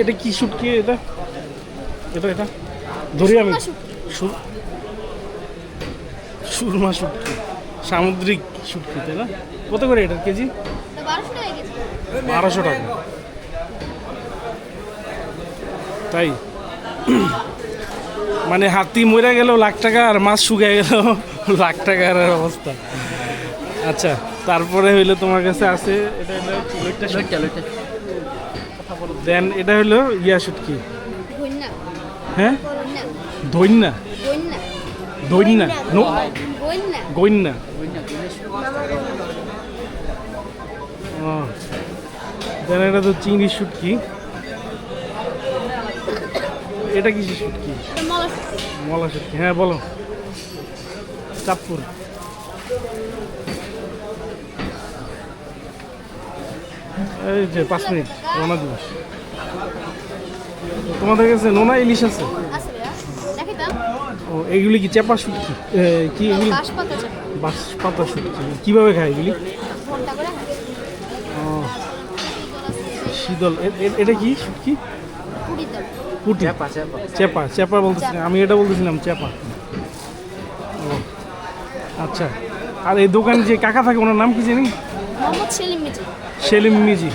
এটা কি শুটকি এটা? এটা এটা? ধরি আমি। সুরমা শুটকি। সামুদ্রিক শুটকি তাই না? কত করে এটা কেজি? বারোশো টাকা তাই? মানে হাতি মরে গেল লাখ টাকা আর মাছ শুকিয়ে গেল লাখ টাকার অবস্থা। আচ্ছা তারপরে হইল তোমার কাছে আছে এটা শুটকি। দেন এটা হলো ইয়া শুটকি হ্যাঁ? গন্যা দৈন্যা গন্যা দেন এটা তো চিংড়ি শুটকি এটা কি শুটকি মলা মলা শুটকি হ্যাঁ বলো। চাঁদপুর। এই যে পাঁচ মিনিট রওনা দিবস তোমাদের কাছে নোনা ইলিশ আছে? ও এইগুলি কি চেপা শুটকি? কি এগুলি? বাঁশ পাতা বাস পাতা শুটকি। কীভাবে খায় এগুলি? ও শীতল। এটা কি শুটকি? পুটি। চেপা চেপা। বলতেছি আমি এটা বলতেছিলাম চেপা। ও আচ্ছা। আর এই দোকানে যে কাকা থাকে ওনার নাম কি জানি? মোহাম্মদ সেলিম মিজি সেলিম মিজি